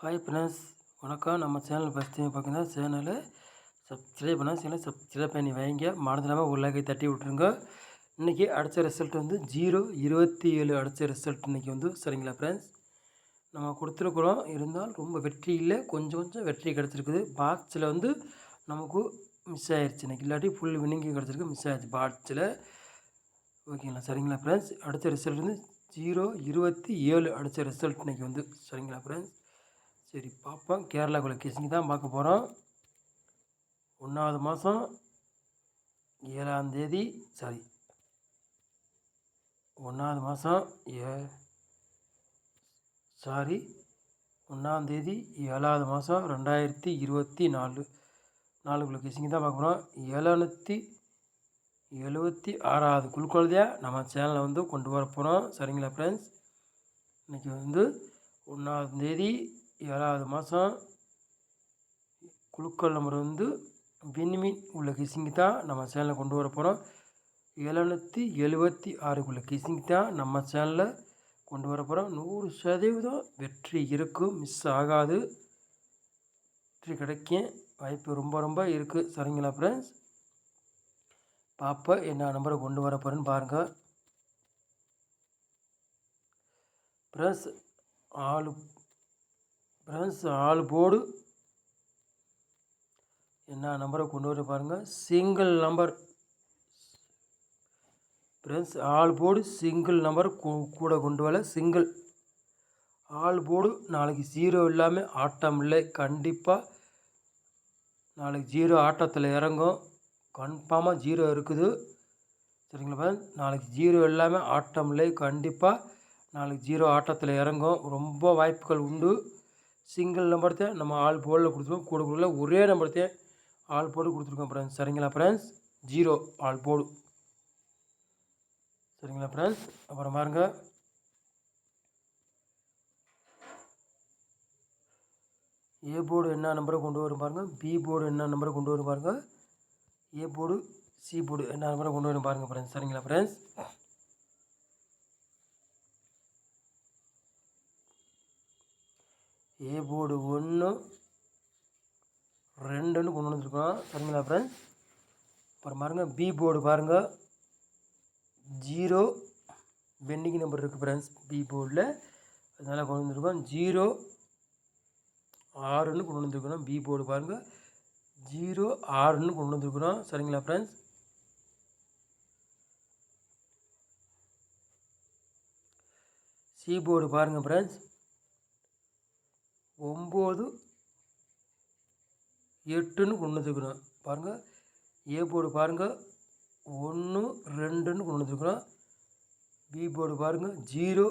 Hi friends வணக்கம். நம்ம channel first time பார்த்தீங்கன்னா சேனலை சப்ஸ்கிரைப் பண்ணால் சேனலை சப்ஸ்கிரைப் பண்ணி வைங்க. மறந்துடாமல் ஒரு லைக்கை தட்டி விட்ருங்க இன்றைக்கி அடித்த ரிசல்ட் வந்து ஜீரோ இருபத்தி ஏழு அடித்த ரிசல்ட் இன்றைக்கி வந்து சரிங்களா ஃப்ரெண்ட்ஸ் நம்ம கொடுத்துருக்குறோம். இருந்தால் ரொம்ப வெற்றி இல்லை. கொஞ்சம் கொஞ்சம் வெற்றி கிடச்சிருக்குது. பாக்ஸில் வந்து நமக்கு மிஸ் ஆயிடுச்சு இன்றைக்கி இல்லாட்டி ஃபுல் வினிங்கி கிடச்சிருக்கு. மிஸ் ஆயிடுச்சு பாக்ஸில் ஓகேங்களா சரிங்களா ஃப்ரெண்ட்ஸ் அடுத்த ரிசல்ட் வந்து ஜீரோ இருபத்தி ஏழு அடித்த ரிசல்ட் இன்றைக்கி வந்து சரிங்களா ஃப்ரெண்ட்ஸ் சரி பார்ப்போம் கேரளாக்குள்ளே கிசிங் தான் பார்க்க போகிறோம் ஒன்றாவது மாதம் ஏழாந்தேதி சாரி ஒன்றாவது மாதம் ஏ சாரி ஒன்றாந்தேதி ஏழாவது மாதம் ரெண்டாயிரத்தி இருபத்தி நாலு. நாலுக்குள்ள கிசிங் தான் பார்க்க போகிறோம் ஏழநூற்றி எழுபத்தி ஆறாவது குழுக்கொழுதையாக நம்ம சேனலை வந்து கொண்டு வர போகிறோம் சரிங்களா ஃப்ரெண்ட்ஸ் இன்றைக்கி வந்து ஒன்றாந்தேதி ஏழாவது மாதம் குழுக்கள் நம்பர் வந்து விண்மீன் உள்ள கிசிங்கு தான் நம்ம சேனலில் கொண்டு வர போகிறோம் எழுநூற்றி எழுபத்தி ஆறுக்குள்ள கிசிங்கி தான் நம்ம சேனலில் கொண்டு வர போகிறோம் நூறு சதவீதம் வெற்றி இருக்கும். மிஸ் ஆகாது. வெற்றி கிடைக்கும் வாய்ப்பு ரொம்ப ரொம்ப இருக்குது சரிங்களா ஃப்ரெண்ட்ஸ் பாப்பா என்ன நம்பரை கொண்டு வர போகிறேன்னு பாருங்கள் ஃப்ரெண்ட்ஸ் ஆளு ஃப்ரெண்ட்ஸ் ஆல் போர்டு என்ன நம்பரை கொண்டு வர பாருங்கள் single number friends all board single number கூட கொண்டு வரல சிங்கிள் ஆள் போர்டு நாளைக்கு ஜீரோ இல்லாமல் ஆட்டம் இல்லை. கண்டிப்பாக நாளைக்கு ஜீரோ ஆட்டத்தில் இறங்கும். கன்ஃபார்மாக ஜீரோ இருக்குது. சரிங்களா ஃப்ரெண்ட்ஸ் நாளைக்கு ஜீரோ இல்லாமல் ஆட்டம் இல்லை. கண்டிப்பாக நாளைக்கு ஜீரோ ஆட்டத்தில் இறங்கும். ரொம்ப வாய்ப்புகள் உண்டு. சிங்கிள் நம்பர்த்தை நம்ம ஆள் போர்டில் கொடுத்துருக்கோம். கூட கொடுக்கல ஒரே நம்பர்த்தே ஆள் போடு கொடுத்துருக்கோம் ஃப்ரெண்ட்ஸ் சரிங்களா ஃப்ரெண்ட்ஸ் ஜீரோ ஆள் போடு. சரிங்களா ஃப்ரெண்ட்ஸ் அப்புறம் பாருங்க. ஏ போர்டு என்ன நம்பரை கொண்டு வரும் பாருங்கள் பி போர்டு என்ன நம்பரை கொண்டு வரும் பாருங்கள் ஏ போர்டு சி போர்டு என்ன நம்பரை கொண்டு வரும் பாருங்கள் ஃப்ரெண்ட்ஸ் சரிங்களா ஃப்ரெண்ட்ஸ் ஏ போர்டு ஒன்று ரெண்டுன்னு கொண்டு வந்துருக்கோம். சரிங்களா ஃப்ரெண்ட்ஸ் அப்புறம் பாருங்கள் பி போர்டு பாருங்கள் ஜீரோ பெண்டிங் நம்பர் இருக்குது ஃப்ரெண்ட்ஸ் பி போர்டில் அதனால் கொண்டு வந்துருக்கோம் ஜீரோ ஆறுன்னு கொண்டு வந்துருக்கணும் பி போர்டு பாருங்கள் ஜீரோ ஆறுன்னு கொண்டு வந்துருக்குறோம் சரிங்களா ஃப்ரெண்ட்ஸ் சி போர்டு பாருங்கள் ஃப்ரெண்ட்ஸ் ஒம்பது எட்டுன்னு கொண்டு வந்துருக்குறோம் பாருங்கள் ஏ போர்டு பாருங்கள் ஒன்று ரெண்டுன்னு கொண்டு வந்துருக்குறோம் பி போர்டு பாருங்கள் ஜீரோ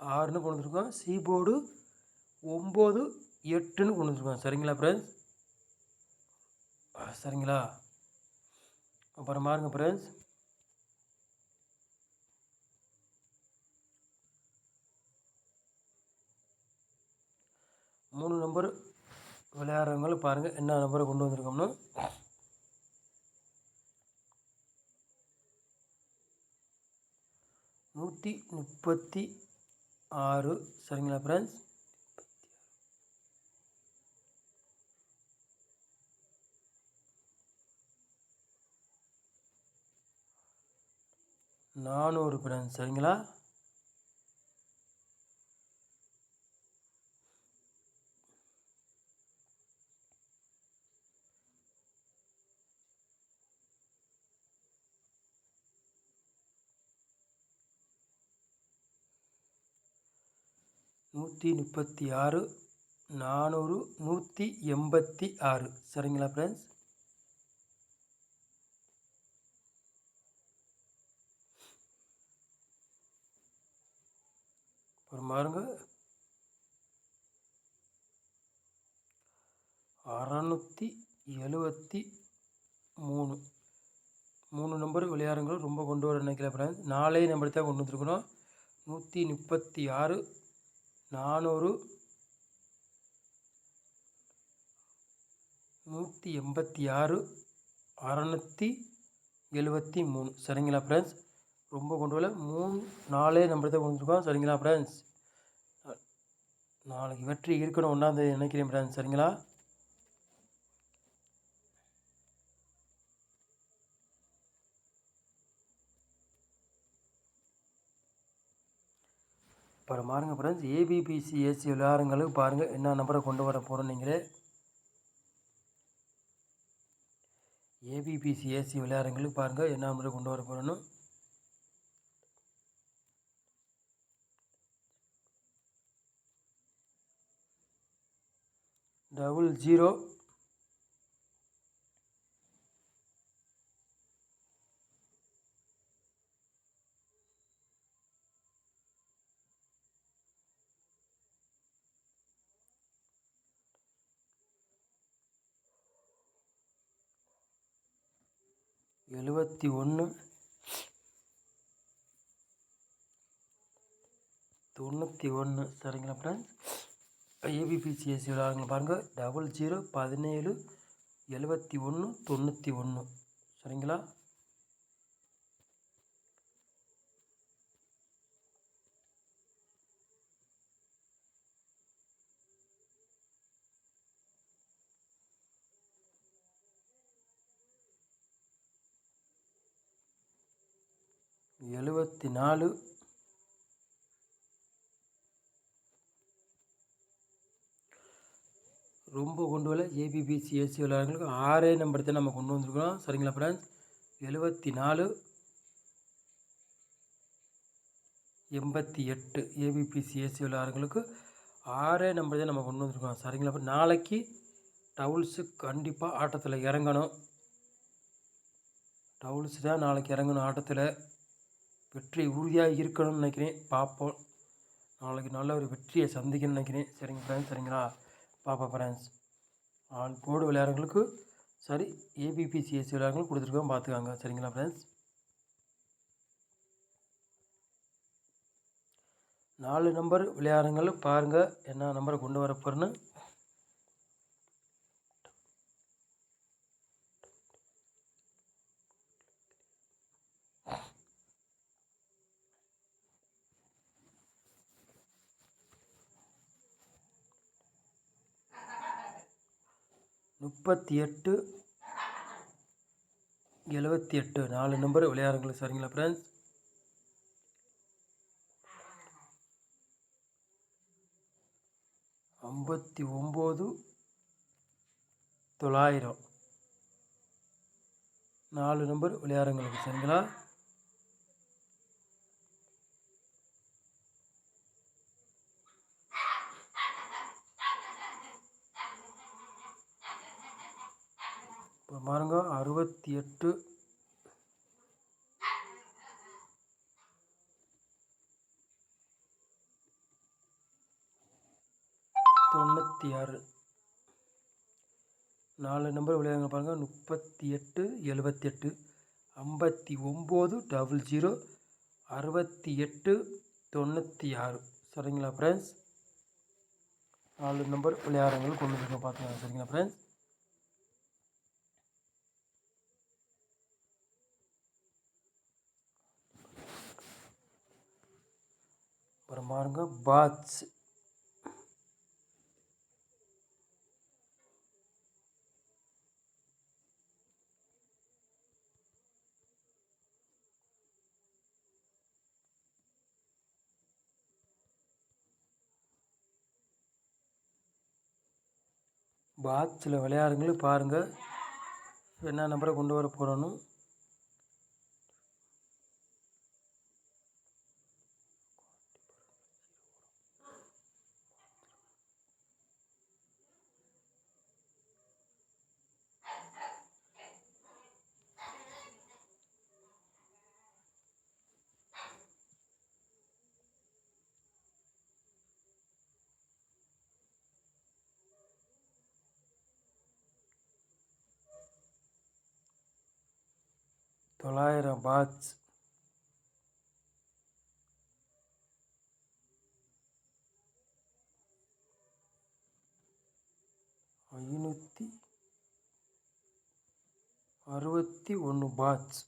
ஆறுன்னு கொண்டு வந்துருக்கோம் சி போர்டு ஒம்பது எட்டுன்னு கொண்டு வந்துருக்கோம் சரிங்களா ஃப்ரெண்ட்ஸ் சரிங்களா? அப்புறம் பாருங்கள் ஃப்ரெண்ட்ஸ் மூணு நம்பர் விளையாடுறவங்களும் பாருங்கள் என்ன நம்பரை கொண்டு வந்திருக்கோம்னு. நூற்றி முப்பத்தி ஆறு. சரிங்களா ஃப்ரெண்ட்ஸ் நானூறு ஃப்ரெண்ட்ஸ் சரிங்களா? நூற்றி முப்பத்தி ஆறு நானூறு நூற்றி எண்பத்தி ஆறு சரிங்களா ஃப்ரெண்ட்ஸ் அப்புறம் பாருங்க. அறநூற்றி எழுபத்தி மூணு மூணு நம்பர் விளையாடுங்கள் ரொம்ப கொண்டு வர நினைக்கல ஃப்ரெண்ட்ஸ் நாலே நம்பர் தான் கொண்டு வந்துருக்கணும் நூற்றி முப்பத்தி ஆறு நானூறு நூற்றி எண்பத்தி ஆறு அறநூற்றி எழுபத்தி மூணு. சரிங்களா ஃப்ரெண்ட்ஸ் ரொம்ப கொண்டு வரல. மூணு நாலே நம்பர் தான் கொண்டுருக்கோம் சரிங்களா ஃப்ரெண்ட்ஸ் நாளைக்கு வெற்றி இருக்கணும் ஒன்றாந்தேதி நினைக்கிறேன் ஃப்ரெண்ட்ஸ் சரிங்களா? அப்புறம் பாருங்கள் ஃப்ரெண்ட்ஸ் ஏபிபிசி ஏசி விளையாடுங்களுக்கு பாருங்கள் என்ன நம்பரை கொண்டு வர போகிறோம் நீங்களே. ஏபிபிசி ஏசி விளையாடுங்களுக்கு பாருங்கள் என்ன நம்பரை கொண்டு வர போகிறோன்னு டபுள் ஜீரோ எழுபத்தி ஒன்று. தொண்ணூற்றி ஒன்று. சரிங்களா ஃப்ரெண்ட்ஸ் ஏபிபிசிஎஸ்சி விளாடுங்க பாருங்கள் டபுள் ஜீரோ பதினேழு எழுபத்தி ஒன்று தொண்ணூற்றி ஒன்று. சரிங்களா? எழுபத்தி நாலு ரொம்ப கொண்டு வரல. ஏபிபிசி ஏசி விளையாடுறவங்களுக்கு ஆறே நம்பர் தான் நம்ம கொண்டு வந்திருக்கிறோம். சரிங்களா ஃப்ரெண்ட்ஸ் எழுபத்தி நாலு எண்பத்தி எட்டு. ஏபிபிசி ஏசி விளையாடுறவங்களுக்கு ஆறே நம்பர் தான் நம்ம கொண்டு வந்திருக்கோம் சரிங்களா நாளைக்கு டவுல்ஸு கண்டிப்பாக ஆட்டத்தில் இறங்கணும். டவுல்ஸ் தான் நாளைக்கு இறங்கணும் ஆட்டத்தில். வெற்றி உறுதியாக இருக்கணும்னு நினைக்கிறேன். பார்ப்போம். நாளைக்கு நல்ல ஒரு வெற்றியை சந்திக்கணும்னு நினைக்கிறேன். சரிங்க ஃப்ரெண்ட்ஸ் சரிங்களா? பாப்பா ஃப்ரெண்ட்ஸ் ஆல் போர்டு விளையாடுறவங்களுக்கு சரி ஏபிபிசிஎஸ்சி விளையாடுறவங்களுக்கு கொடுத்துருக்கோம். பார்த்துக்காங்க. சரிங்களா ஃப்ரெண்ட்ஸ் நாலு நம்பர் விளையாடுங்கள் பாருங்கள் என்ன நம்பரை கொண்டு வர முப்பத்தி எட்டு எழுபத்தி எட்டு நாலு நம்பர் விளையாடுங்களா சரிங்களா ஃப்ரெண்ட்ஸ் ஐம்பத்தி ஒம்பது தொள்ளாயிரம். நாலு நம்பர் விளையாடுங்களுக்கு சரிங்களா? பாருங்க அறுபத்தி எட்டு தொண்ணூற்றி ஆறு நாலு நம்பர் விளையாடுங்க பாருங்கள் முப்பத்தி எட்டு எழுபத்தி எட்டு ஐம்பத்தி ஒம்பது டபுள் ஜீரோ அறுபத்தி எட்டு தொண்ணூற்றி ஆறு சரிங்களா ஃப்ரெண்ட்ஸ் நாலு நம்பர் விளையாடுறவங்களுக்கு கொண்டு வந்து பார்த்துக்கலாம் சரிங்களா ஃப்ரெண்ட்ஸ் அப்புறம் பாருங்க பாத்ஸ். பாத்ஸில் விளையாடுங்களும் பாருங்கள் என்ன நம்பரை கொண்டு வர போகிறோன்னு தொள்ளாயிரம் பாட்ஸ் ஐநூற்றி அறுபத்தி ஒன்று பாட்ஸ்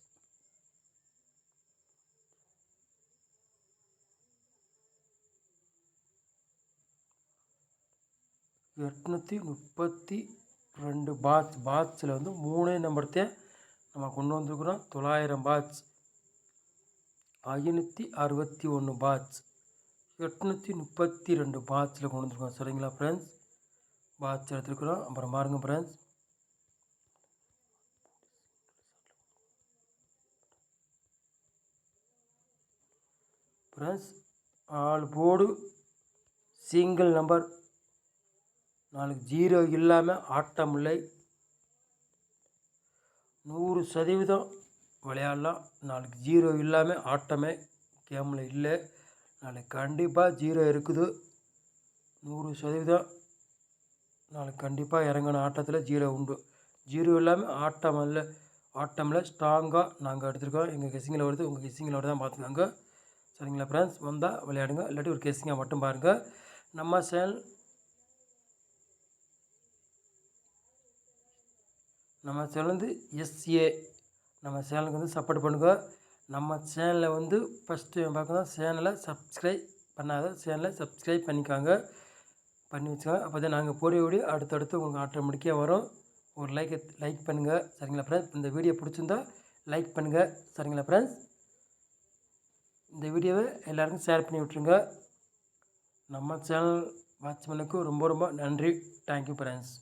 எட்நூற்றி முப்பத்தி ரெண்டு பாட்ச் பாட்ஸில் வந்து மூணே நம்பர்த்தேன் நம்ம கொண்டு வந்துருக்குறோம் தொள்ளாயிரம் பாட்ச் ஐநூற்றி அறுபத்தி ஒன்று பாட்ச் எட்நூற்றி முப்பத்தி ரெண்டு பாட்சில் கொண்டு வந்துருக்கோம். சரிங்களா ஃப்ரெண்ட்ஸ் பாட்ச் எடுத்துருக்குறோம். அப்புறம் பாருங்க friends friends all board single number நாளைக்கு ஜீரோ இல்லாமல் ஆட்டம் இல்லை. நூறு சதவீதம் விளையாடலாம். நாளைக்கு ஜீரோ இல்லாமல் ஆட்டமே கேமில் இல்லை. நாளைக்கு கண்டிப்பாக ஜீரோ இருக்குது. நூறு சதவீதம் நாளைக்கு கண்டிப்பாக இறங்கின ஆட்டத்தில் ஜீரோ உண்டு. ஜீரோ இல்லாமல் ஆட்டம் இல்லை ஆட்டமில் ஸ்ட்ராங்காக நாங்கள் எடுத்துருக்கோம். எங்கள் கெசிங்கில் வருது. உங்கள் கெசிங்கில் வருது தான் பார்த்துக்கோங்க சரிங்களா ஃப்ரெண்ட்ஸ் வந்தால் விளையாடுங்க. இல்லாட்டி ஒரு கெஸிங்காக மட்டும் பாருங்கள் நம்ம சேனல் நம்ம சேனல் வந்து எஸ்ஏ நம்ம சேனலுக்கு வந்து சப்போர்ட் பண்ணுங்க. நம்ம சேனலில் வந்து ஃபஸ்ட்டு பார்க்கணும் சேனலை சப்ஸ்கிரைப் பண்ணாத சேனலை சப்ஸ்கிரைப் பண்ணிக்காங்க. பண்ணி வச்சுக்கோங்க. அப்போ தான் நாங்கள் போகிற வீடியோ அடுத்தடுத்து உங்களுக்கு ஆட்டோமேட்டிக்காக வரும். ஒரு லைக் லைக் பண்ணுங்கள் சரிங்களா ஃப்ரெண்ட்ஸ் இந்த வீடியோ பிடிச்சிருந்தா லைக் பண்ணுங்கள் சரிங்களா ஃப்ரெண்ட்ஸ் இந்த வீடியோவை எல்லாருக்கும் ஷேர் பண்ணி விட்ருங்க நம்ம சேனல் வாட்ச்மேனுக்கு ரொம்ப ரொம்ப நன்றி. Thank you friends